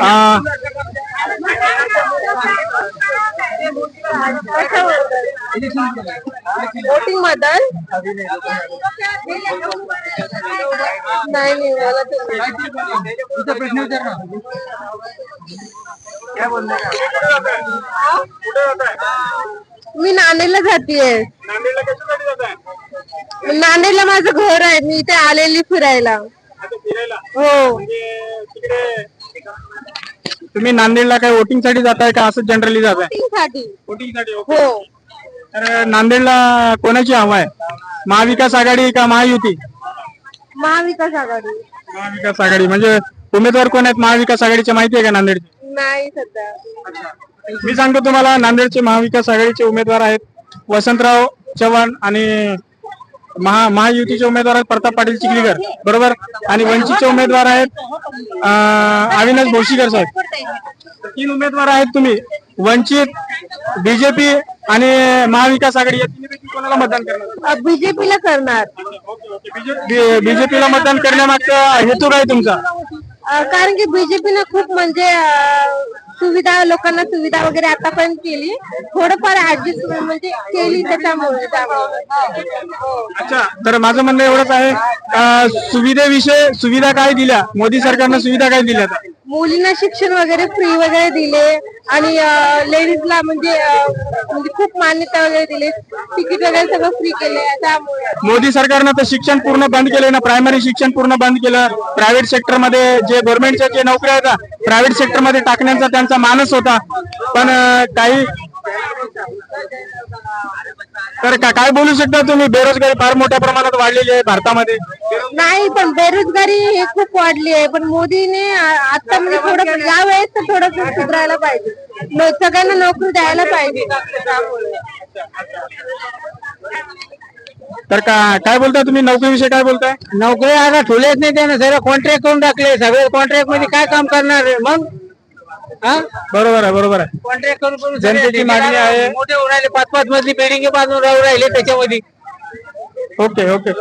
आ, वोटिंगबद्दल नाही. नाही मला ना मी नांदेडला जातीये. नांदेडला कशासाठी जात आहे नांदेडला माझं घर आहे. मी इथे आलेली फिरायला. हो. म्हणजे तिकडे तुम्ही नांदेडला काय वोटिंगसाठी जाताय का? असं जनरली जाताय? वोटिंगसाठी. वोटिंगसाठी हो. तर नांदेडला कोणाची हवा आहे? महाविकास आघाडी का महायुती? महाविकास आघाडी. महाविकास आघाडी. म्हणजे उमेदवार कोण आहेत? महाविकास आघाडीचे माहिती आहे का नांदेडचे? नाही सध्या. मी सांगतो तुम्हाला नांदेडचे महाविकास आघाडीचे उमेदवार आहेत वसंतराव चव्हाण आणि महा महायुतीचे उमेदवार आहेत प्रताप पाटील चिखलीकर बरोबर? आणि वंचितचे उमेदवार आहेत अं, अविनाश भोशीकर साहेब. तीन उमेदवार आहेत तुम्ही वंचित बीजेपी आणि महाविकास आघाडी या तिन्हीपैकी कोणाला मतदान करणार? बीजेपीला करणार. बीजेपीला मतदान करण्यामागचा हेतू काय तुमचा? अं, कारण की बीजेपीनं खूप म्हणजे अं, सुविधा लोकांना सुविधा वगैरे आतापर्यंत केली. थोडंफार ऍडजस्ट म्हणजे केली त्याच्यामुळे अच्छा तर माझं म्हणणं एवढंच आहे. सुविधेविषयी सुविधा काय दिल्या? मोदी सरकारनं सुविधा काय दिल्या? मुलींना शिक्षण वगैरे फ्री वगैरे दिले आणि लेडीजला म्हणजे म्हणजे खूप मान्यता वगैरे दिली. तिकीट वगैरे सगळं फ्री केले त्यामुळे. मोदी सरकारनं तर शिक्षण पूर्ण बंद केले ना. प्रायमरी शिक्षण पूर्ण बंद केलं. प्रायव्हेट सेक्टरमध्ये जे गव्हर्नमेंटच्या जे नोकऱ्या होत्या प्रायव्हेट सेक्टरमध्ये टाकण्याचा त्यांचा मानस होता. पण काही तर का- काय बोलू शकता तुम्ही? बेरोजगारी फार मोठ्या प्रमाणात वाढलेली आहे भारतामध्ये. नाही पण बेरोजगारी हे खूप वाढली आहे. पण मोदीने आ- आता म्हणजे थोडं या वेळेस तर थोडं सुधारायला पाहिजे. सगळ्यांना नोकरी द्यायला पाहिजे. तर का काय बोलताय तुम्ही? नोकरीविषयी काय बोलताय? नोकरी आता ठुलेच नाही त्यानं सगळं कॉन्ट्रॅक्ट करून टाकले. सगळे कॉन्ट्रॅक्टमध्ये काय काम करणार आहे? मग? हा? बरोबर आहे बरोबर आहे. कॉन्ट्रॅक्ट करून करून जनतेची मागणी आहे. मोठे होऊन राहिले. पाच पाच मजली बिल्डिंग बांधून राहू राहिले त्याच्यामध्ये. Okay okay.